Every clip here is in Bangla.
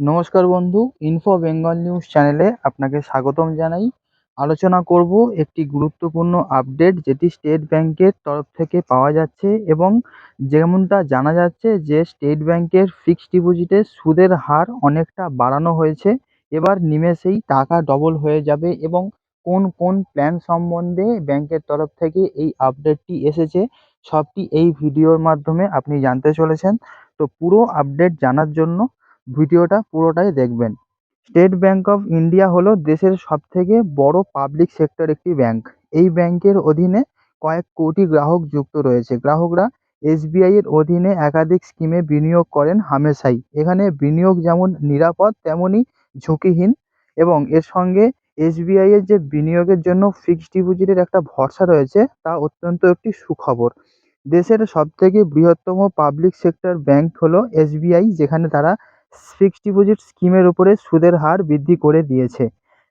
নমস্কার বন্ধু ইনফো বেঙ্গল নিউজ চ্যানেলে আপনাকে স্বাগতম জানাই। আলোচনা করব একটি গুরুত্বপূর্ণ আপডেট যেটি স্টেট ব্যাংকের তরফ থেকে পাওয়া যাচ্ছে এবং যেমনটা জানা যাচ্ছে যে স্টেট ব্যাংকের ফিক্সড ডিপোজিটের সুদের হার অনেকটা বাড়ানো হয়েছে। এবার নিমেষেই টাকা ডবল হয়ে যাবে এবং কোন কোন প্ল্যান সম্বন্ধে ব্যাংকের তরফ থেকে এই আপডেটটি এসেছে, সবটি এই ভিডিওর মাধ্যমে আপনি জানতে চলেছেন। তো পুরো আপডেট জানার জন্য ভিডিওটা পুরোটাই দেখবেন। স্টেট ব্যাঙ্ক অফ ইন্ডিয়া হলো দেশের সবথেকে বড় পাবলিক সেক্টর একটি ব্যাঙ্ক। এই ব্যাঙ্কের অধীনে কয়েক কোটি গ্রাহক যুক্ত রয়েছে। গ্রাহকরা এসবিআই এর অধীনে একাধিক স্কিমে বিনিয়োগ করেন হামেশাই। এখানে বিনিয়োগ যেমন নিরাপদ তেমনই ঝুঁকিহীন এবং এর সঙ্গে এসবিআই এর যে বিনিয়োগের জন্য ফিক্সড ডিপোজিটের একটা ভরসা রয়েছে, তা অত্যন্ত একটি সুখবর। দেশের সবথেকে বৃহত্তম পাবলিক সেক্টর ব্যাঙ্ক হলো এসবিআই, যেখানে তারা ফিক্সড ডিপোজিট স্কিমের উপরে সুদের হার বৃদ্ধি করে দিয়েছে।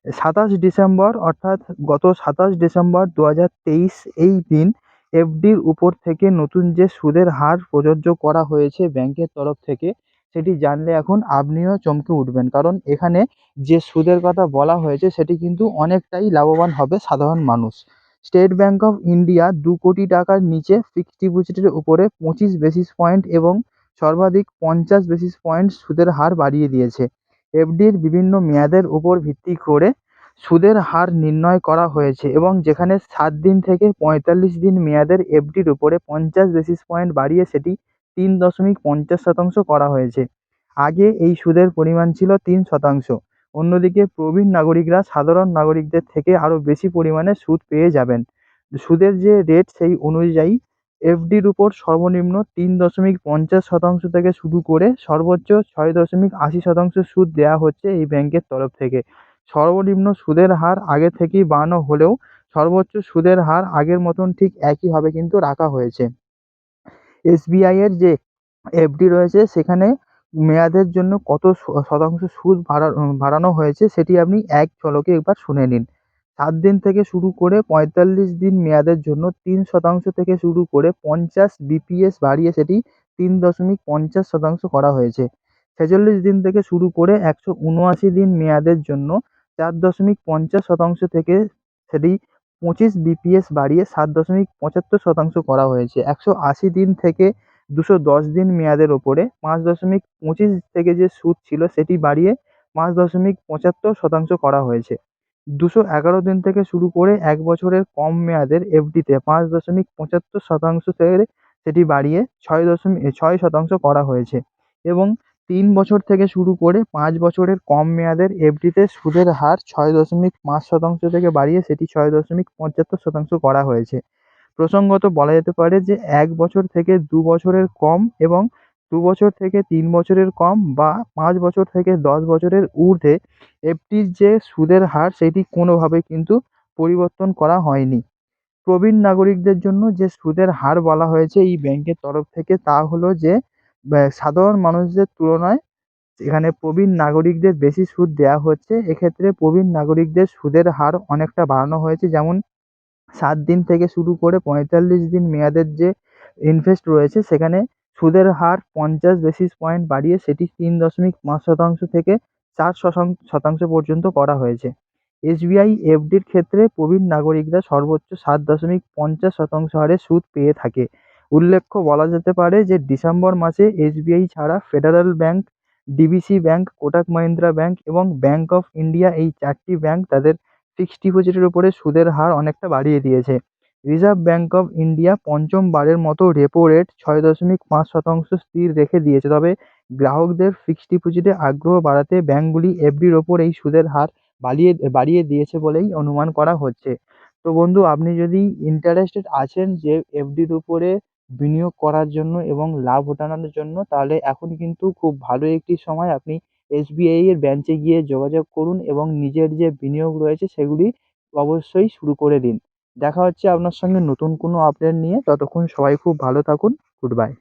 সাতাশ ডিসেম্বর অর্থাৎ গত সাতাশ ডিসেম্বর দু হাজার তেইশ এই দিন এফডির উপর থেকে নতুন যে সুদের হার প্রযোজ্য করা হয়েছে ব্যাংকের তরফ থেকে, সেটি জানলে এখন আপনিও চমকে উঠবেন। কারণ এখানে যে সুদের কথা বলা হয়েছে, সেটি কিন্তু অনেকটাই লাভবান হবে সাধারণ মানুষ। স্টেট ব্যাঙ্ক অফ ইন্ডিয়া দু কোটি টাকার নিচে ফিক্সড ডিপোজিটের উপরে পঁচিশ বেসিস পয়েন্ট এবং সর্বাধিক পঞ্চাশ বেসিস পয়েন্ট সুদের হার বাড়িয়ে দিয়েছে। এফডির বিভিন্ন মেয়াদের উপর ভিত্তি করে সুদের হার নির্ণয় করা হয়েছে এবং যেখানে সাত দিন থেকে পঁয়তাল্লিশ দিন মেয়াদের এফডির উপরে পঞ্চাশ বেসিস পয়েন্ট বাড়িয়ে সেটি তিন দশমিক পঞ্চাশ শতাংশ করা হয়েছে। আগে এই সুদের পরিমাণ ছিল তিন শতাংশ। অন্যদিকে প্রবীণ নাগরিকরা সাধারণ নাগরিকদের থেকে আরও বেশি পরিমাণে সুদ পেয়ে যাবেন। সুদের যে রেট সেই অনুযায়ী এফডির উপর সর্বনিম্ন তিন দশমিক পঞ্চাশ শতাংশ থেকে শুরু করে সর্বোচ্চ ছয় দশমিক আশি শতাংশ সুদ দেওয়া হচ্ছে এই ব্যাংকের তরফ থেকে। সর্বনিম্ন সুদের হার আগে থেকেই বাড়ানো হলেও সর্বোচ্চ সুদের হার আগের মতন ঠিক একইভাবে কিন্তু রাখা হয়েছে। এসবিআইয়ের যে এফডি রয়েছে সেখানে মেয়াদের জন্য কত শতাংশ সুদ বাড়ানো হয়েছে সেটি আপনি এক ঝলকে একবার শুনে নিন। সাত দিন থেকে শুরু করে পঁয়তাল্লিশ দিন মেয়াদের জন্য তিন শতাংশ থেকে শুরু করে পঞ্চাশ বিপিএস বাড়িয়ে সেটি তিন দশমিক পঞ্চাশ শতাংশ করা হয়েছে। ছেচল্লিশ দিন থেকে শুরু করে একশো উনআশি দিন মেয়াদের জন্য চার দশমিক পঞ্চাশ শতাংশ থেকে সেটি পঁচিশ বিপিএস বাড়িয়ে সাত দশমিক পঁচাত্তর শতাংশ করা হয়েছে। একশো আশি দিন থেকে দুশো দশ দিন মেয়াদের ওপরে পাঁচ দশমিক পঁচিশ থেকে যে সুদ ছিল সেটি বাড়িয়ে পাঁচ দশমিক পঁচাত্তর শতাংশ করা হয়েছে। দুশো এগারো দিন থেকে শুরু করে এক বছরের কম মেয়াদের এফডিতে পাঁচ দশমিক পঁচাত্তর শতাংশ থেকে সেটি বাড়িয়ে ছয় দশমিক ছয় শতাংশ করা হয়েছে এবং তিন বছর থেকে শুরু করে পাঁচ বছরের কম মেয়াদের এফডিতে সুদের হার ছয় দশমিক পাঁচ শতাংশ থেকে বাড়িয়ে সেটি ছয় দশমিক পঁচাত্তর শতাংশ করা হয়েছে। প্রসঙ্গত বলা যেতে পারে যে এক বছর থেকে দু বছরের কম এবং দু বছর থেকে তিন বছরের কম বা পাঁচ বছর থেকে দশ বছরের ঊর্ধ্বে এফডির যে সুদের হার সেটি কোনোভাবে কিন্তু পরিবর্তন করা হয়নি। প্রবীণ নাগরিকদের জন্য যে সুদের হার বলা হয়েছে এই ব্যাংকের তরফ থেকে তা হলো যে সাধারণ মানুষদের তুলনায় এখানে প্রবীণ নাগরিকদের বেশি সুদ দেওয়া হচ্ছে। এক্ষেত্রে প্রবীণ নাগরিকদের সুদের হার অনেকটা বাড়ানো হয়েছে। যেমন সাত দিন থেকে শুরু করে পঁয়তাল্লিশ দিন মেয়াদের যে ইনভেস্ট রয়েছে সেখানে সুদের হার পঞ্চাশ বেসিস পয়েন্ট বাড়িয়ে সেটি তিন দশমিক পাঁচ শতাংশ থেকে চার শতাংশ পর্যন্ত করা হয়েছে। এসবিআই, এফডির ক্ষেত্রে প্রবীণ নাগরিকরা সর্বোচ্চ সাত দশমিক পঞ্চাশ শতাংশ হারে সুদ পেয়ে থাকে। উল্লেখ্য, বলা যেতে পারে যে ডিসেম্বর মাসে এসবিআই ছাড়া federal bank DBC bank Kotak Mahindra bank এবং ব্যাঙ্ক অফ ইন্ডিয়া এই চারটি ব্যাঙ্ক তাদের ফিক্সড ডিপোজিটের উপরে সুদের হার অনেকটা বাড়িয়ে দিয়েছে। রিজার্ভ ব্যাঙ্ক অফ ইন্ডিয়া পঞ্চমবারের মতো রেপো রেট ছয় দশমিক পাঁচ শতাংশ স্থির রেখে দিয়েছে। তবে গ্রাহকদের ফিক্সড ডিপোজিটে আগ্রহ বাড়াতে ব্যাঙ্কগুলি এফডির ওপর এই সুদের হার বাড়িয়ে বাড়িয়ে দিয়েছে বলেই অনুমান করা হচ্ছে। তো বন্ধু, আপনি যদি ইন্টারেস্টেড আছেন যে এফডির উপরে বিনিয়োগ করার জন্য এবং লাভ ওঠানোর জন্য, তাহলে এখন কিন্তু খুব ভালো একটি সময় আপনি এসবিআই এর ব্রাঞ্চে গিয়ে যোগাযোগ করুন এবং নিজের যে বিনিয়োগ রয়েছে, সেগুলি অবশ্যই শুরু করে দিন। দেখা হচ্ছে আপনার সঙ্গে নতুন কোনো আপডেট নিয়ে। ততক্ষণ সবাই খুব ভালো থাকুন। Good bye